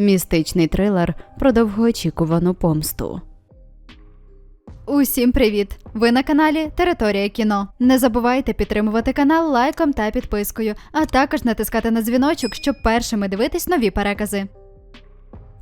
Містичний трилер про довгоочікувану помсту. Усім привіт! Ви на каналі Територія кіно. Не забувайте підтримувати канал лайком та підпискою, а також натискати на дзвіночок, щоб першими дивитись нові перекази.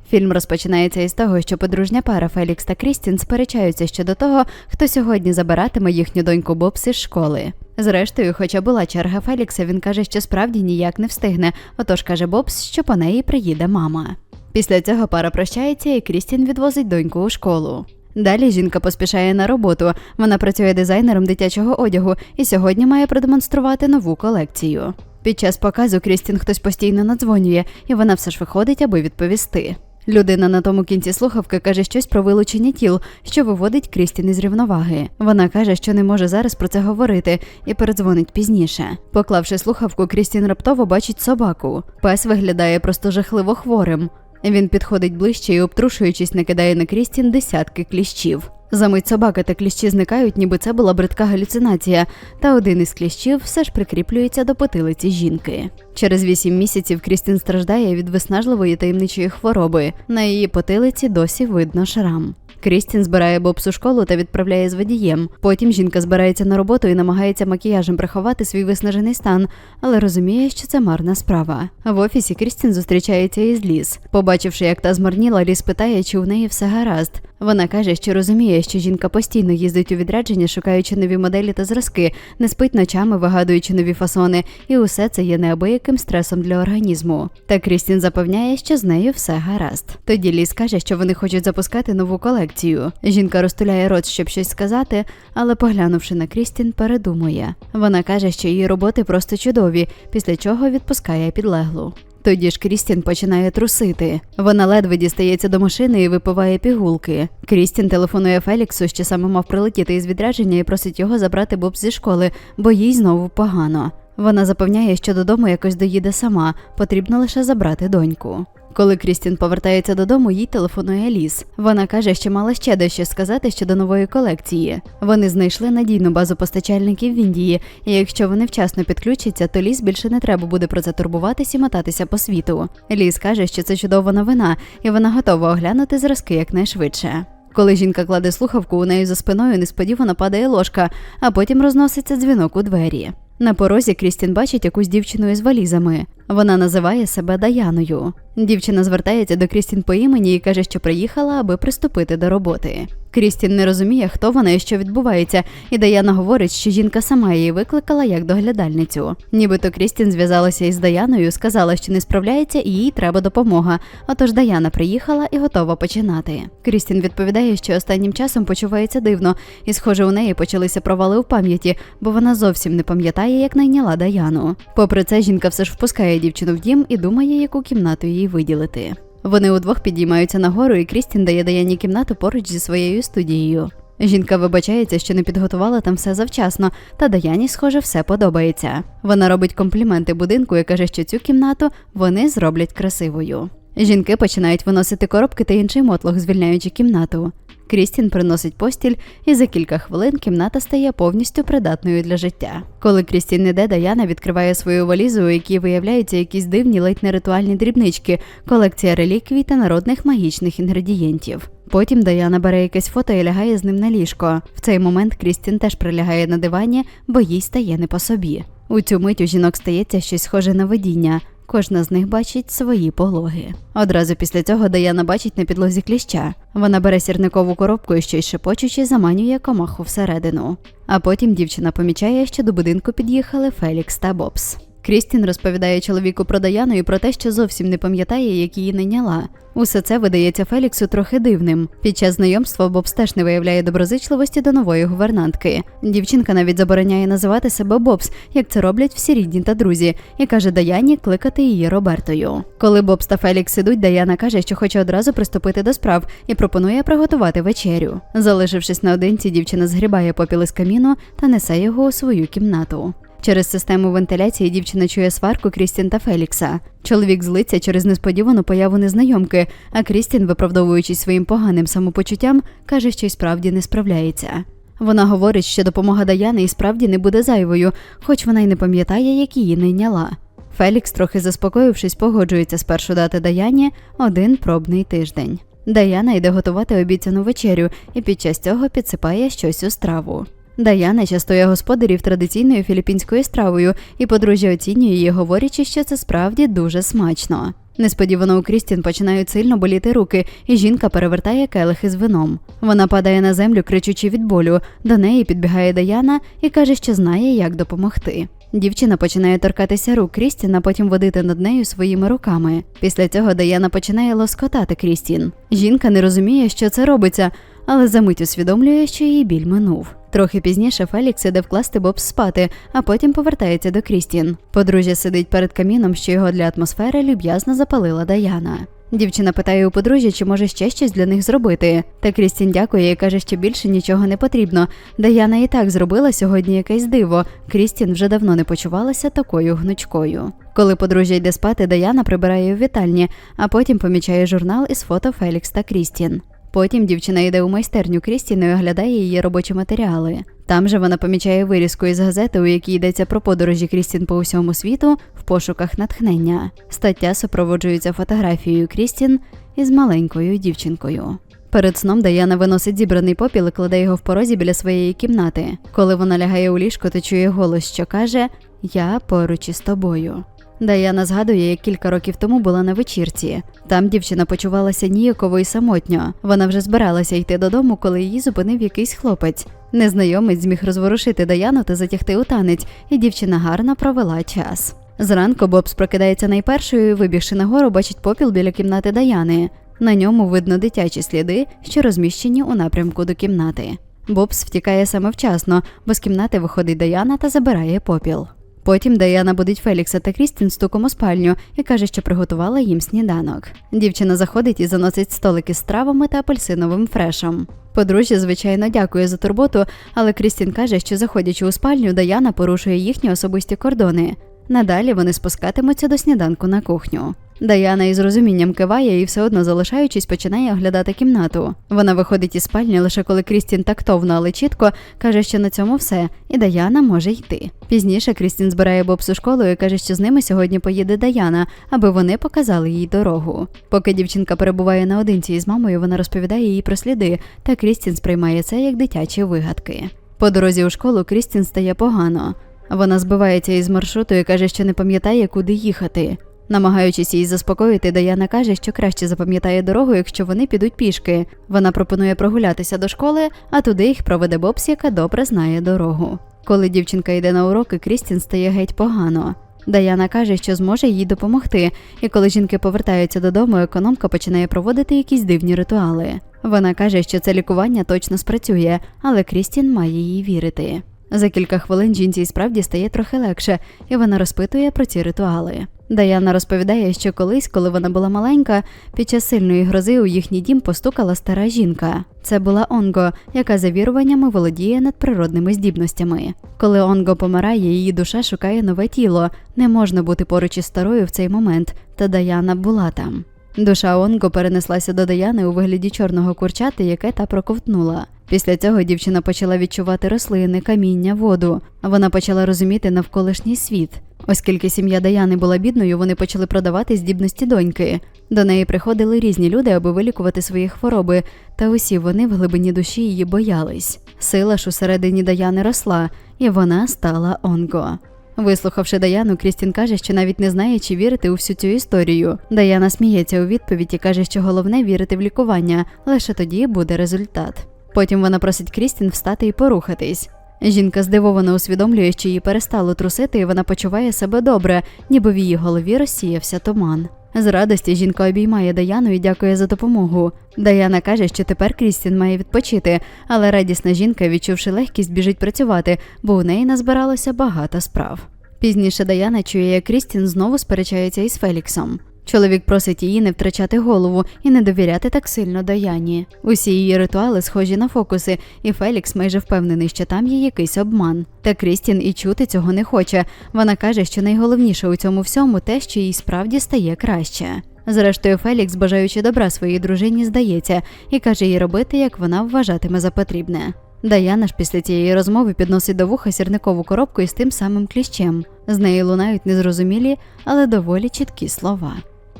Фільм розпочинається із того, що подружня пара Фелікс та Крістін сперечаються щодо того, хто сьогодні забиратиме їхню доньку Бобс із школи. Зрештою, хоча була черга Фелікса, він каже, що справді ніяк не встигне, отож каже Бобс, що по неї приїде мама. Після цього пара прощається, і Крістін відвозить доньку у школу. Далі жінка поспішає на роботу. Вона працює дизайнером дитячого одягу і сьогодні має продемонструвати нову колекцію. Під час показу Крістін хтось постійно надзвонює, і вона все ж виходить, аби відповісти. Людина на тому кінці слухавки каже щось про вилучення тіл, що виводить Крістін із рівноваги. Вона каже, що не може зараз про це говорити, і передзвонить пізніше. Поклавши слухавку, Крістін раптово бачить собаку. Пес виглядає просто жахливо хворим. Він підходить ближче і, обтрушуючись, накидає на Крістін десятки кліщів. Замить собака та кліщі зникають, ніби це була бридка галюцинація, та один із кліщів все ж прикріплюється до потилиці жінки. Через вісім місяців Крістін страждає від виснажливої таємничої хвороби. На її потилиці досі видно шрам. Крістін збирає Бобс у школу та відправляє з водієм. Потім жінка збирається на роботу і намагається макіяжем приховати свій виснажений стан, але розуміє, що це марна справа. В офісі Крістін зустрічається із Ліс. Побачивши, як та змарніла, Ліс питає, чи у неї все гаразд. Вона каже, що розуміє, що жінка постійно їздить у відрядження, шукаючи нові моделі та зразки, не спить ночами, вигадуючи нові фасони, і усе це є неабияким стресом для організму. Та Крістін запевняє, що з нею все гаразд. Тоді Ліс каже, що вони хочуть запускати нову колекцію. Жінка розтуляє рот, щоб щось сказати, але поглянувши на Крістін, передумує. Вона каже, що її роботи просто чудові, після чого відпускає підлеглу. Тоді ж Крістін починає трусити. Вона ледве дістається до машини і випиває пігулки. Крістін телефонує Феліксу, що саме мав прилетіти із відрядження і просить його забрати Боб зі школи, бо їй знову погано. Вона запевняє, що додому якось доїде сама, потрібно лише забрати доньку. Коли Крістін повертається додому, їй телефонує Ліс. Вона каже, що мала ще дещо сказати щодо нової колекції. Вони знайшли надійну базу постачальників в Індії, і якщо вони вчасно підключаться, то ліс більше не треба буде про це турбуватись і мотатися по світу. Ліс каже, що це чудова новина, і вона готова оглянути зразки якнайшвидше. Коли жінка кладе слухавку, у неї за спиною несподівано падає ложка, а потім розноситься дзвінок у двері. На порозі Крістін бачить якусь дівчину із валізами. Вона називає себе Даяною. Дівчина звертається до Крістін по імені і каже, що приїхала, аби приступити до роботи. Крістін не розуміє, хто вона і що відбувається, і Даяна говорить, що жінка сама її викликала як доглядальницю. Нібито Крістін зв'язалася із Даяною, сказала, що не справляється і їй треба допомога. Отож Даяна приїхала і готова починати. Крістін відповідає, що останнім часом почувається дивно, і, схоже, у неї почалися провали у пам'яті, бо вона зовсім не пам'ятає, як найняла Даяну. Попри це, жінка все ж впускає дівчину в дім і думає, яку кімнату їй виділити. Вони удвох підіймаються нагору, і Крістін дає Даяні кімнату поруч зі своєю студією. Жінка вибачається, що не підготувала там все завчасно, та Даяні, схоже, все подобається. Вона робить компліменти будинку і каже, що цю кімнату вони зроблять красивою. Жінки починають виносити коробки та інший мотлох, звільняючи кімнату. Крістін приносить постіль, і за кілька хвилин кімната стає повністю придатною для життя. Коли Крістін іде, Даяна відкриває свою валізу, у якій виявляються якісь дивні ледь не ритуальні дрібнички, колекція реліквій та народних магічних інгредієнтів. Потім Даяна бере якесь фото і лягає з ним на ліжко. В цей момент Крістін теж прилягає на дивані, бо їй стає не по собі. У цю мить у жінок стається щось схоже на видіння. Кожна з них бачить свої пологи. Одразу після цього Даяна бачить на підлозі кліща. Вона бере сірникову коробку і щось шепочучи заманює комаху всередину. А потім дівчина помічає, що до будинку під'їхали Фелікс та Бобс. Крістін розповідає чоловіку про Даяну і про те, що зовсім не пам'ятає, як її найняла. Усе це видається Феліксу трохи дивним. Під час знайомства Бобс теж не виявляє доброзичливості до нової гувернантки. Дівчинка навіть забороняє називати себе Бобс, як це роблять всі рідні та друзі, і каже Даяні кликати її Робертою. Коли Бобс та Фелікс ідуть, Даяна каже, що хоче одразу приступити до справ і пропонує приготувати вечерю. Залишившись наодинці, дівчина згрібає попіл із каміну та несе його у свою кімнату. Через систему вентиляції дівчина чує сварку Крістін та Фелікса. Чоловік злиться через несподівану появу незнайомки, а Крістін, виправдовуючись своїм поганим самопочуттям, каже, що й справді не справляється. Вона говорить, що допомога Даяни і справді не буде зайвою, хоч вона й не пам'ятає, як її найняла. Фелікс, трохи заспокоївшись, погоджується спершу дати Даяні один пробний тиждень. Даяна йде готувати обіцяну вечерю і під час цього підсипає щось у страву. Даяна частує господарів традиційною філіппінською стравою, і подружжя оцінює її, говорячи, що це справді дуже смачно. Несподівано у Крістін починають сильно боліти руки, і жінка перевертає келихи з вином. Вона падає на землю, кричучи від болю. До неї підбігає Даяна і каже, що знає, як допомогти. Дівчина починає торкатися рук Крістін, а потім водити над нею своїми руками. Після цього Даяна починає лоскотати Крістін. Жінка не розуміє, що це робиться, але за мить усвідомлює, що її біль минув. Трохи пізніше Фелікс іде вкласти Боб спати, а потім повертається до Крістін. Подружжя сидить перед каміном, що його для атмосфери люб'язно запалила Даяна. Дівчина питає у подружжя, чи може ще щось для них зробити. Та Крістін дякує і каже, що більше нічого не потрібно. Даяна і так зробила сьогодні якесь диво. Крістін вже давно не почувалася такою гнучкою. Коли подружжя йде спати, Даяна прибирає у вітальні, а потім помічає журнал із фото Фелікс та Крістін. Потім дівчина йде у майстерню Крістіни і оглядає її робочі матеріали. Там же вона помічає вирізку із газети, у якій йдеться про подорожі Крістін по усьому світу в пошуках натхнення. Стаття супроводжується фотографією Крістін із маленькою дівчинкою. Перед сном Даяна виносить зібраний попіл і кладе його в порозі біля своєї кімнати. Коли вона лягає у ліжко, то чує голос, що каже: Я поруч із тобою. Даяна згадує, як кілька років тому була на вечірці. Там дівчина почувалася ніяково і самотньо. Вона вже збиралася йти додому, коли її зупинив якийсь хлопець. Незнайомець зміг розворушити Даяну та затягти у танець, і дівчина гарно провела час. Зранку Бобс прокидається найпершою і, вибігши нагору, бачить попіл біля кімнати Даяни. На ньому видно дитячі сліди, що розміщені у напрямку до кімнати. Бобс втікає саме вчасно, бо з кімнати виходить Даяна та забирає попіл. Потім Даяна будить Фелікса та Крістін стуком у спальню і каже, що приготувала їм сніданок. Дівчина заходить і заносить столики з травами та апельсиновим фрешем. Подружжя, звичайно, дякує за турботу, але Крістін каже, що заходячи у спальню, Даяна порушує їхні особисті кордони. Надалі вони спускатимуться до сніданку на кухню. Даяна із розумінням киває і все одно залишаючись, починає оглядати кімнату. Вона виходить із спальні лише коли Крістін тактовно, але чітко каже, що на цьому все, і Даяна може йти. Пізніше Крістін збирає Бобс у школу і каже, що з ними сьогодні поїде Даяна, аби вони показали їй дорогу. Поки дівчинка перебуває наодинці із мамою, вона розповідає їй про сліди, та Крістін сприймає це як дитячі вигадки. По дорозі у школу Крістін стає погано. Вона збивається із маршруту і каже, що не пам'ятає, куди їхати. Намагаючись її заспокоїти, Даяна каже, що краще запам'ятає дорогу, якщо вони підуть пішки. Вона пропонує прогулятися до школи, а туди їх проведе Бобс, яка добре знає дорогу. Коли дівчинка йде на уроки, Крістін стає геть погано. Даяна каже, що зможе їй допомогти, і коли жінки повертаються додому, економка починає проводити якісь дивні ритуали. Вона каже, що це лікування точно спрацює, але Крістін має їй вірити. За кілька хвилин жінці справді стає трохи легше, і вона розпитує про ці ритуали. Даяна розповідає, що колись, коли вона була маленька, під час сильної грози у їхній дім постукала стара жінка. Це була Онго, яка за віруваннями володіє надприродними здібностями. Коли Онго помирає, її душа шукає нове тіло. Не можна бути поруч із старою в цей момент, та Даяна була там. Душа Онго перенеслася до Даяни у вигляді чорного курчати, яке та проковтнула. Після цього дівчина почала відчувати рослини, каміння, воду. Вона почала розуміти навколишній світ. Оскільки сім'я Даяни була бідною, вони почали продавати здібності доньки. До неї приходили різні люди, аби вилікувати свої хвороби, та усі вони в глибині душі її боялись. Сила ж усередині Даяни росла, і вона стала Онго. Вислухавши Даяну, Крістін каже, що навіть не знає, чи вірити у всю цю історію. Даяна сміється у відповідь і каже, що головне вірити в лікування, лише тоді буде результат. Потім вона просить Крістін встати і порухатись. Жінка здивовано усвідомлює, що її перестало трусити, і вона почуває себе добре, ніби в її голові розсіявся туман. З радості жінка обіймає Даяну і дякує за допомогу. Даяна каже, що тепер Крістін має відпочити, але радісна жінка, відчувши легкість, біжить працювати, бо у неї назбиралося багато справ. Пізніше Даяна чує, як Крістін знову сперечається із Феліксом. Чоловік просить її не втрачати голову і не довіряти так сильно Даяні. Усі її ритуали схожі на фокуси, і Фелікс майже впевнений, що там є якийсь обман. Та Крістін і чути цього не хоче. Вона каже, що найголовніше у цьому всьому те, що їй справді стає краще. Зрештою, Фелікс, бажаючи добра своїй дружині, здається і каже їй робити, як вона вважатиме за потрібне. Даяна ж після цієї розмови підносить до вуха сірникову коробку із тим самим кліщем. З неї лунають незрозумілі, але доволі чіткі слова.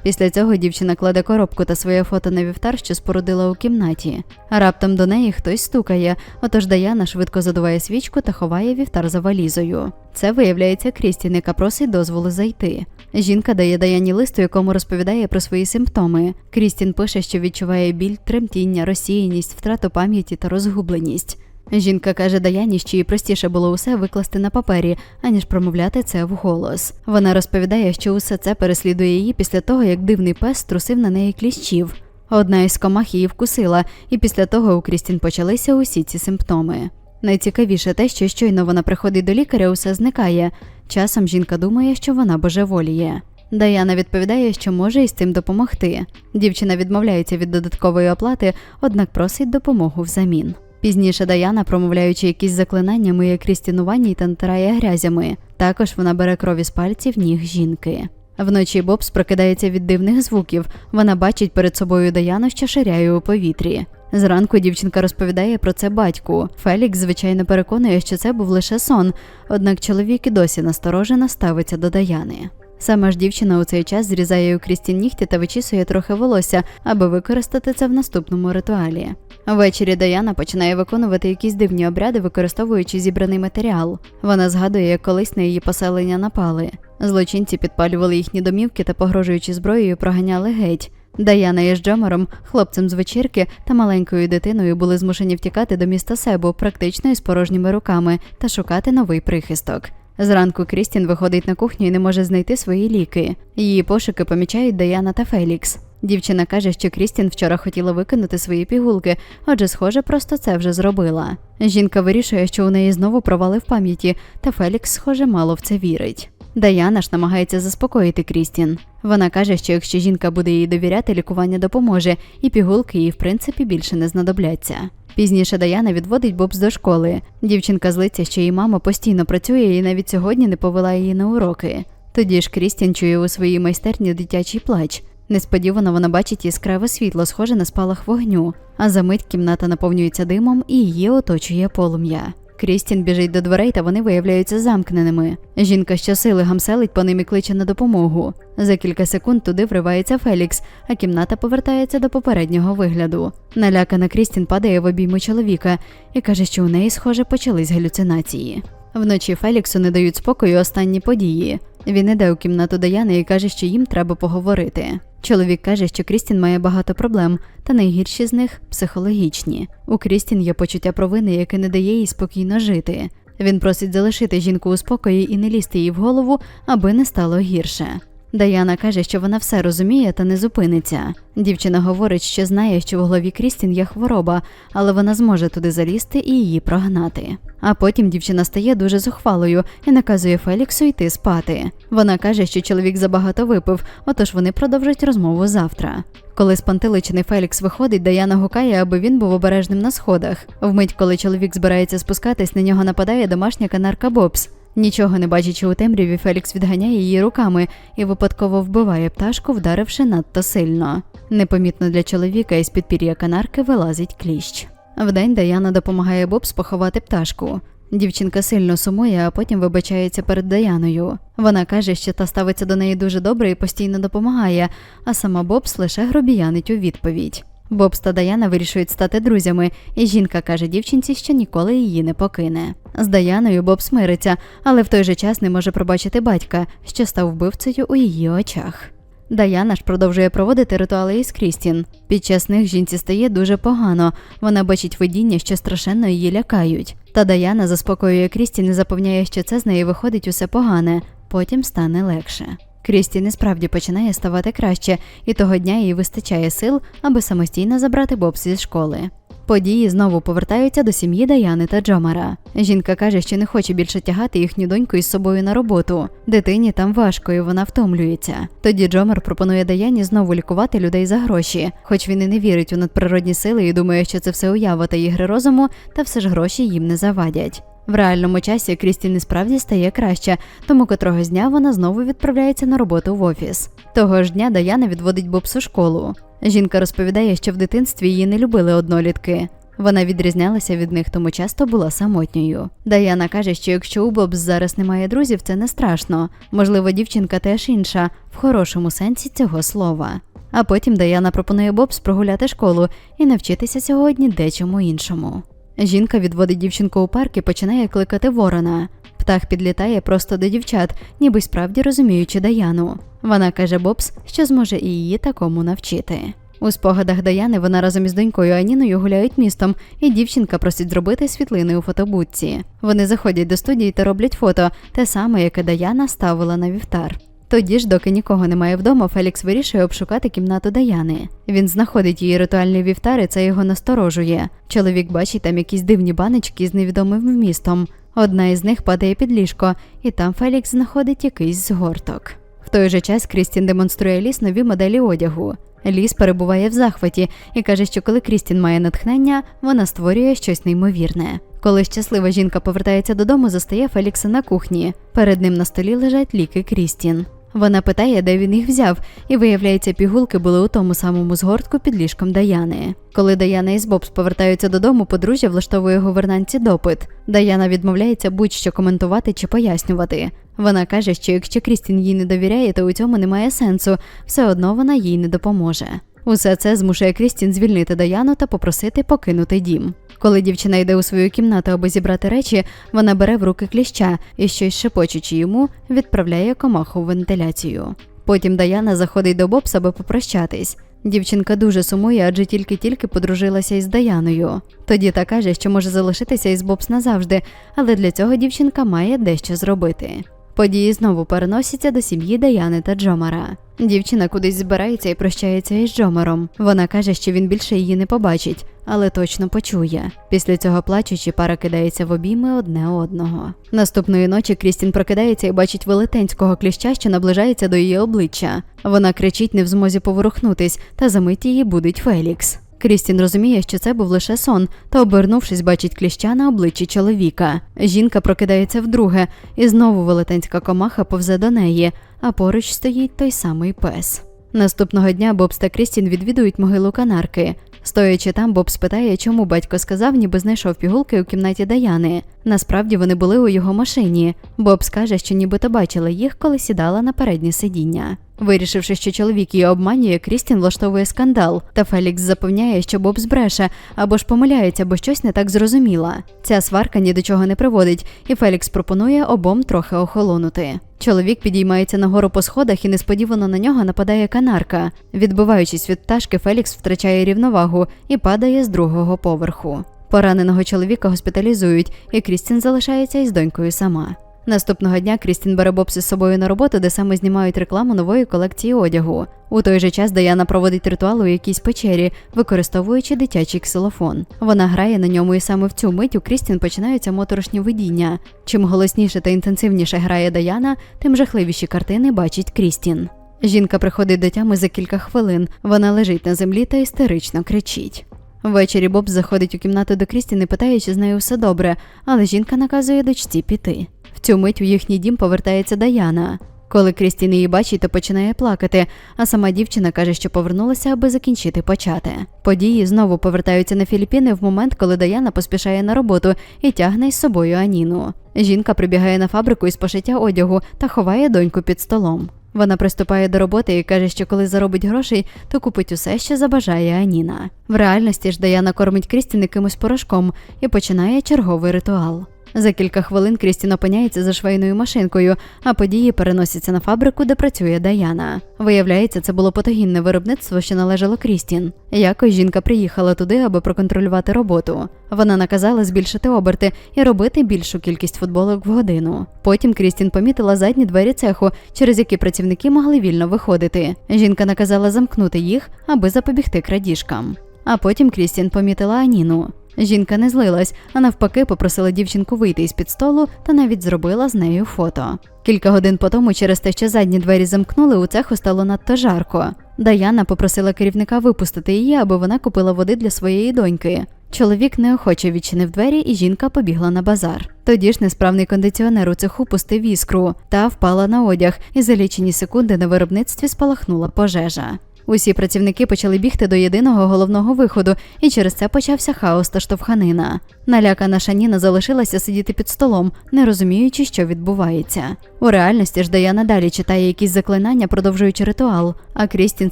Після цього дівчина кладе коробку та своє фото на вівтар, що спорудила у кімнаті. Раптом до неї хтось стукає, отож Даяна швидко задуває свічку та ховає вівтар за валізою. Це виявляється Крістін, яка просить дозволу зайти. Жінка дає Даяні лист, у якому розповідає про свої симптоми. Крістін пише, що відчуває біль, тремтіння, розсіяність, втрату пам'яті та розгубленість. Жінка каже Даяні, що їй простіше було усе викласти на папері, аніж промовляти це вголос. Вона розповідає, що усе це переслідує її після того, як дивний пес струсив на неї кліщів. Одна із комах її вкусила, і після того у Крістін почалися усі ці симптоми. Найцікавіше те, що щойно вона приходить до лікаря, усе зникає. Часом жінка думає, що вона божеволіє. Даяна відповідає, що може із цим допомогти. Дівчина відмовляється від додаткової оплати, однак просить допомогу взамін. Пізніше Даяна, промовляючи якісь заклинання, миє Крістін у ванні та натирає грязями. Також вона бере кров із пальців ніг жінки. Вночі Бобс прокидається від дивних звуків. Вона бачить перед собою Даяну, що ширяє у повітрі. Зранку дівчинка розповідає про це батьку. Фелікс, звичайно, переконує, що це був лише сон, однак чоловік і досі насторожено ставиться до Даяни. Сама ж дівчина у цей час зрізає у Крістін нігті та вичісує трохи волосся, аби використати це в наступному ритуалі. Ввечері Даяна починає виконувати якісь дивні обряди, використовуючи зібраний матеріал. Вона згадує, як колись на її поселення напали. Злочинці підпалювали їхні домівки та, погрожуючи зброєю, проганяли геть. Даяна із Джомером, хлопцем з вечірки та маленькою дитиною були змушені втікати до міста Себу практично із порожніми руками та шукати новий прихисток. Зранку Крістін виходить на кухню і не може знайти свої ліки. Її пошуки помічають Даяна та Фелікс. Дівчина каже, що Крістін вчора хотіла викинути свої пігулки, отже, схоже, просто це вже зробила. Жінка вирішує, що у неї знову провали в пам'яті, та Фелікс, схоже, мало в це вірить. Даяна ж намагається заспокоїти Крістін. Вона каже, що якщо жінка буде їй довіряти, лікування допоможе, і пігулки їй в принципі більше не знадобляться. Пізніше Даяна відводить Бобс до школи. Дівчинка злиться, що її мама постійно працює і навіть сьогодні не повела її на уроки. Тоді ж Крістін чує у своїй майстерні дитячий плач. Несподівано вона бачить яскраве світло, схоже на спалах вогню, а за мить кімната наповнюється димом і її оточує полум'я. Крістін біжить до дверей, та вони виявляються замкненими. Жінка щосили гамселить по ним і кличе на допомогу. За кілька секунд туди вривається Фелікс, а кімната повертається до попереднього вигляду. Налякана Крістін падає в обійми чоловіка і каже, що у неї, схоже, почались галюцинації. Вночі Феліксу не дають спокою останні події. Він іде у кімнату Даяни і каже, що їм треба поговорити. Чоловік каже, що Крістін має багато проблем, та найгірші з них психологічні. У Крістін є почуття провини, яке не дає їй спокійно жити. Він просить залишити жінку у спокої і не лізти їй в голову, аби не стало гірше. Даяна каже, що вона все розуміє та не зупиниться. Дівчина говорить, що знає, що в голові Крістін є хвороба, але вона зможе туди залізти і її прогнати. А потім дівчина стає дуже зухвалою і наказує Феліксу йти спати. Вона каже, що чоловік забагато випив, отож вони продовжать розмову завтра. Коли спантеличений Фелікс виходить, Даяна гукає, аби він був обережним на сходах. Вмить, коли чоловік збирається спускатись, на нього нападає домашня канарка Бобс. Нічого не бачачи у темряві, Фелікс відганяє її руками і випадково вбиває пташку, вдаривши надто сильно. Непомітно для чоловіка із під пір'я канарки вилазить кліщ. Вдень Даяна допомагає Бобс поховати пташку. Дівчинка сильно сумує, а потім вибачається перед Даяною. Вона каже, що та ставиться до неї дуже добре і постійно допомагає, а сама Бобс лише гробіянить у відповідь. Бобс та Даяна вирішують стати друзями, і жінка каже дівчинці, що ніколи її не покине. З Даяною Бобс мириться, але в той же час не може пробачити батька, що став вбивцею у її очах. Даяна ж продовжує проводити ритуали із Крістін. Під час них жінці стає дуже погано. Вона бачить видіння, що страшенно її лякають. Та Даяна заспокоює Крістін і запевняє, що це з неї виходить усе погане, потім стане легше. Крістін і справді починає ставати краще, і того дня їй вистачає сил, аби самостійно забрати Бобс зі школи. Події знову повертаються до сім'ї Даяни та Джомара. Жінка каже, що не хоче більше тягати їхню доньку із собою на роботу. Дитині там важко і вона втомлюється. Тоді Джомар пропонує Даяні знову лікувати людей за гроші, хоч він і не вірить у надприродні сили і думає, що це все уява та ігри розуму, та все ж гроші їм не завадять. В реальному часі Крістін і справді стає краще, тому котрого дня вона знову відправляється на роботу в офіс. Того ж дня Даяна відводить Бобс у школу. Жінка розповідає, що в дитинстві її не любили однолітки. Вона відрізнялася від них, тому часто була самотньою. Даяна каже, що якщо у Бобс зараз немає друзів, це не страшно. Можливо, дівчинка теж інша, в хорошому сенсі цього слова. А потім Даяна пропонує Бобс прогуляти школу і навчитися сьогодні дечому іншому. Жінка відводить дівчинку у парк і починає кликати ворона. Птах підлітає просто до дівчат, ніби справді розуміючи Даяну. Вона каже Бобс, що зможе і її такому навчити. У спогадах Даяни вона разом із донькою Аніною гуляють містом, і дівчинка просить зробити світлини у фотобудці. Вони заходять до студії та роблять фото, те саме, яке Даяна ставила на вівтар. Тоді ж, доки нікого немає вдома, Фелікс вирішує обшукати кімнату Даяни. Він знаходить її ритуальний вівтар, і це його насторожує. Чоловік бачить там якісь дивні баночки з невідомим вмістом. Одна із них падає під ліжко, і там Фелікс знаходить якийсь згорток. В той же час Крістін демонструє ліс нові моделі одягу. Ліс перебуває в захваті і каже, що коли Крістін має натхнення, вона створює щось неймовірне. Коли щаслива жінка повертається додому, застає Фелікса на кухні. Перед ним на столі лежать ліки Крістін. Вона питає, де він їх взяв, і виявляється, пігулки були у тому самому згортку під ліжком Даяни. Коли Даяна із Бобс повертаються додому, подружжя влаштовує говернанці допит. Даяна відмовляється будь-що коментувати чи пояснювати. Вона каже, що якщо Крістін їй не довіряє, то у цьому немає сенсу, все одно вона їй не допоможе. Усе це змушує Крістін звільнити Даяну та попросити покинути дім. Коли дівчина йде у свою кімнату, аби зібрати речі, вона бере в руки кліща і щось шепочучи йому, відправляє комаху в вентиляцію. Потім Даяна заходить до Бобса, аби попрощатись. Дівчинка дуже сумує, адже тільки-тільки подружилася із Даяною. Тоді та каже, що може залишитися із Бобс назавжди, але для цього дівчинка має дещо зробити. Події знову переносяться до сім'ї Даяни та Джомара. Дівчина кудись збирається і прощається із Джомаром. Вона каже, що він більше її не побачить, але точно почує. Після цього плачучи, пара кидається в обійми одне одного. Наступної ночі Крістін прокидається і бачить велетенського кліща, що наближається до її обличчя. Вона кричить, не в змозі поворухнутись, та за мить її будить Фелікс. Крістін розуміє, що це був лише сон, та, обернувшись, бачить кліща на обличчі чоловіка. Жінка прокидається вдруге, і знову велетенська комаха повзе до неї, а поруч стоїть той самий пес. Наступного дня Бобс та Крістін відвідують могилу канарки. Стоячи там, Боб спитає, чому батько сказав, ніби знайшов пігулки у кімнаті Даяни. Насправді вони були у його машині. Боб скаже, що нібито бачила їх, коли сідала на переднє сидіння. Вирішивши, що чоловік її обманює, Крістін влаштовує скандал, та Фелікс запевняє, що Боб збреше або ж помиляється, бо щось не так зрозуміла. Ця сварка ні до чого не приводить, і Фелікс пропонує обом трохи охолонути. Чоловік підіймається нагору по сходах і несподівано на нього нападає канарка. Відбиваючись від пташки, Фелікс втрачає рівновагу і падає з другого поверху. Пораненого чоловіка госпіталізують, і Крістін залишається із донькою сама. Наступного дня Крістін бере Бобс із собою на роботу, де саме знімають рекламу нової колекції одягу. У той же час Даяна проводить ритуал у якійсь печері, використовуючи дитячий ксилофон. Вона грає на ньому, і саме в цю мить у Крістін починаються моторошні видіння. Чим голосніше та інтенсивніше грає Даяна, тим жахливіші картини бачить Крістін. Жінка приходить до тями за кілька хвилин. Вона лежить на землі та істерично кричить. Ввечері Боб заходить у кімнату до Крістін і питає, чи з нею все добре, але жінка наказує дочці піти. В цю мить у їхній дім повертається Даяна. Коли Крістін її бачить, то починає плакати, а сама дівчина каже, що повернулася, аби закінчити почати. Події знову повертаються на Філіппіни в момент, коли Даяна поспішає на роботу і тягне із собою Аніну. Жінка прибігає на фабрику із пошиття одягу та ховає доньку під столом. Вона приступає до роботи і каже, що коли заробить грошей, то купить усе, що забажає Аніна. В реальності ж Даяна кормить Крістін якимось порошком і починає черговий ритуал. За кілька хвилин Крістін опиняється за швейною машинкою, а події переносяться на фабрику, де працює Даяна. Виявляється, це було потогінне виробництво, що належало Крістін. Якось жінка приїхала туди, аби проконтролювати роботу. Вона наказала збільшити оберти і робити більшу кількість футболок в годину. Потім Крістін помітила задні двері цеху, через які працівники могли вільно виходити. Жінка наказала замкнути їх, аби запобігти крадіжкам. А потім Крістін помітила Аніну. Жінка не злилась, а навпаки попросила дівчинку вийти із під столу та навіть зробила з нею фото. Кілька годин по тому, через те, що задні двері замкнули, у цеху стало надто жарко. Даяна попросила керівника випустити її, аби вона купила води для своєї доньки. Чоловік неохоче відчинив двері, і жінка побігла на базар. Тоді ж несправний кондиціонер у цеху пустив іскру та впала на одяг, і за лічені секунди на виробництві спалахнула пожежа. Усі працівники почали бігти до єдиного головного виходу, і через це почався хаос та штовханина. Налякана Шаніна залишилася сидіти під столом, не розуміючи, що відбувається. У реальності ж Даяна далі читає якісь заклинання, продовжуючи ритуал. А Крістін,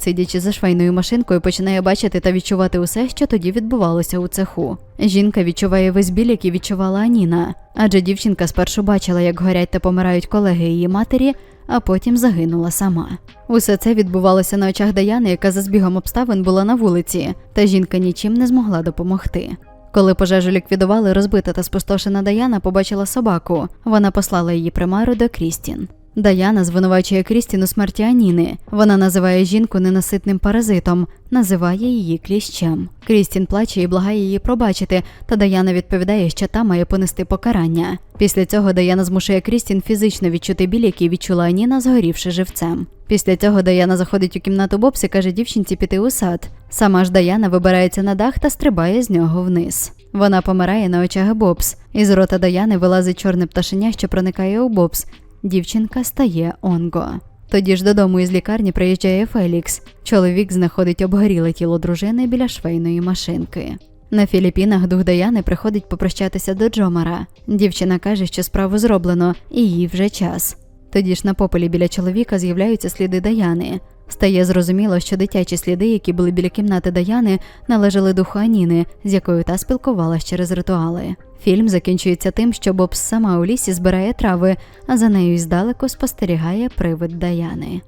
сидячи за швейною машинкою, починає бачити та відчувати усе, що тоді відбувалося у цеху. Жінка відчуває весь біль, який відчувала Аніна, адже дівчинка спершу бачила, як горять та помирають колеги її матері, а потім загинула сама. Усе це відбувалося на очах Даяни, яка за збігом обставин була на вулиці, та жінка нічим не змогла допомогти. Коли пожежу ліквідували, розбита та спустошена Даяна побачила собаку. Вона послала її примару до Крістін. Даяна звинувачує Крістін у смерті Аніни. Вона називає жінку ненаситним паразитом, називає її кліщем. Крістін плаче і благає її пробачити, та Даяна відповідає, що та має понести покарання. Після цього Даяна змушує Крістін фізично відчути біль, який відчула Аніна, згорівши живцем. Після цього Даяна заходить у кімнату Бобс і каже дівчинці піти у сад. Сама ж Даяна вибирається на дах та стрибає з нього вниз. Вона помирає на очах Бобс. Із рота Даяни вилазить чорне пташеня, що проникає у Бобс. Дівчинка стає Онго. Тоді ж додому із лікарні приїжджає Фелікс. Чоловік знаходить обгоріле тіло дружини біля швейної машинки. На Філіппінах дух Даяни приходить попрощатися до Джомара. Дівчина каже, що справу зроблено, і їй вже час. Тоді ж на попелі біля чоловіка з'являються сліди Даяни. Стає зрозуміло, що дитячі сліди, які були біля кімнати Даяни, належали духу Аніни, з якою та спілкувалась через ритуали. Фільм закінчується тим, що Бобс сама у лісі збирає трави, а за нею здалеку спостерігає привид Даяни.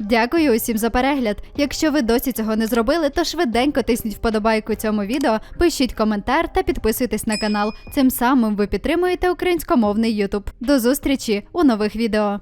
Дякую усім за перегляд. Якщо ви досі цього не зробили, то швиденько тисніть вподобайку цьому відео, пишіть коментар та підписуйтесь на канал. Цим самим ви підтримуєте українськомовний Ютуб. До зустрічі у нових відео.